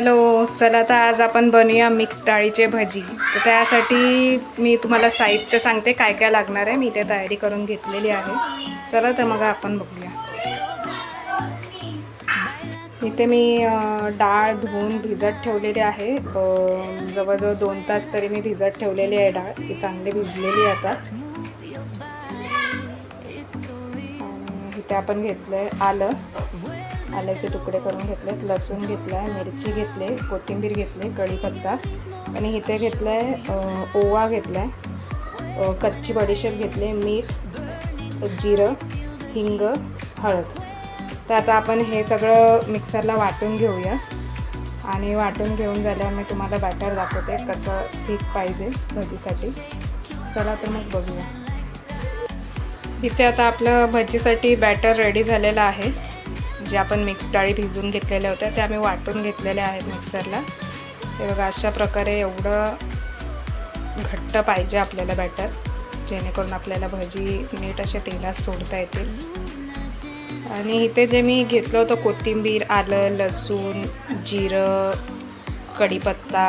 Hello चला तर आज आपण बनवूया मिक्स डाळीचे भजी. तर त्यासाठी मी तुम्हाला साहित्य सांगते काय काय लागणार आहे. मी ते तयारी करून घेतलेली आहे. चला तर मग आपण बघूया. इथे मी डाळ धुवून भिजत ठेवलेली आहे. जवळजवळ दोन तास तरी मी भिजत ठेवलेली आहे डाळ. ती चांगली भिजलेली आहे आता. इथे आपण घेतलं आहे आलं. आल्याचे तुकडे करून घेतलेत लसूण घेतला आहे मिरची घेतली आहे कोथिंबीर घेतली कढीपत्ता. आणि इथे घेतलं आहे ओवा घेतला आहे कच्ची बडीशेप घेतली मीठ जिरं हिंग हळद. तर आता आपण हे सगळं मिक्सरला वाटून घेऊया. आणि वाटून घेऊन झाल्यावर मी तुम्हाला बॅटर दाखवते कसं ठीक पाहिजे भजीसाठी. चला तर मग बघूया. इथे आता आपलं भजीसाठी बॅटर रेडी झालेलं आहे. जे आपण मिक्स डाळी भिजून घेतलेल्या होत्या त्या आम्ही वाटून घेतलेल्या आहेत मिक्सरला हे बघा अशा प्रकारे एवढं घट्ट पाहिजे आपल्याला बॅटर जेणेकरून आपल्याला भजी नीट अशा तेलात सोडता येतील. आणि इथे जे मी घेतलं होतं कोथिंबीर आलं लसूण जिरं कढीपत्ता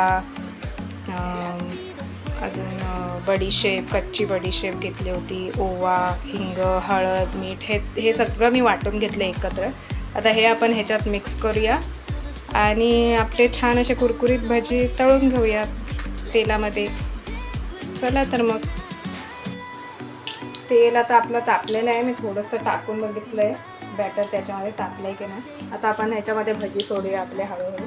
अजून बडीशेप कच्ची बडीशेप घेतली होती ओवा हिंग हळद मीठ हे हे सगळं मी वाटून घेतलं एकत्र. आता हे आपण ह्याच्यात मिक्स करूया. आणि आपले छान असे कुरकुरीत भजी तळून घेऊया तेलामध्ये. चला तर मग. तेल आता आपलं तापलेलं आहे. मी थोडंसं टाकून बघितलं आहे बॅटर त्याच्यामध्ये तापलं आहे की नाही. आता आपण ह्याच्यामध्ये भजी सोडूया आपले हळूहळू.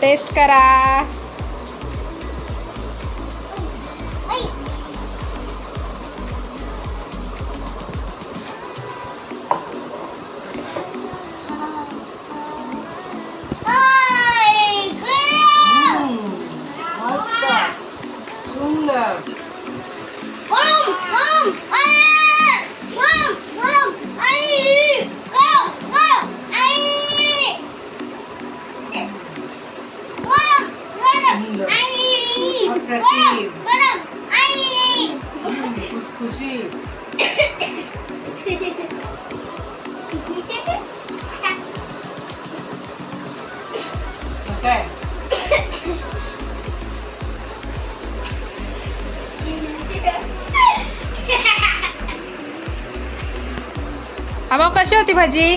टेस्ट करा हा भाऊ कशी होती भाजी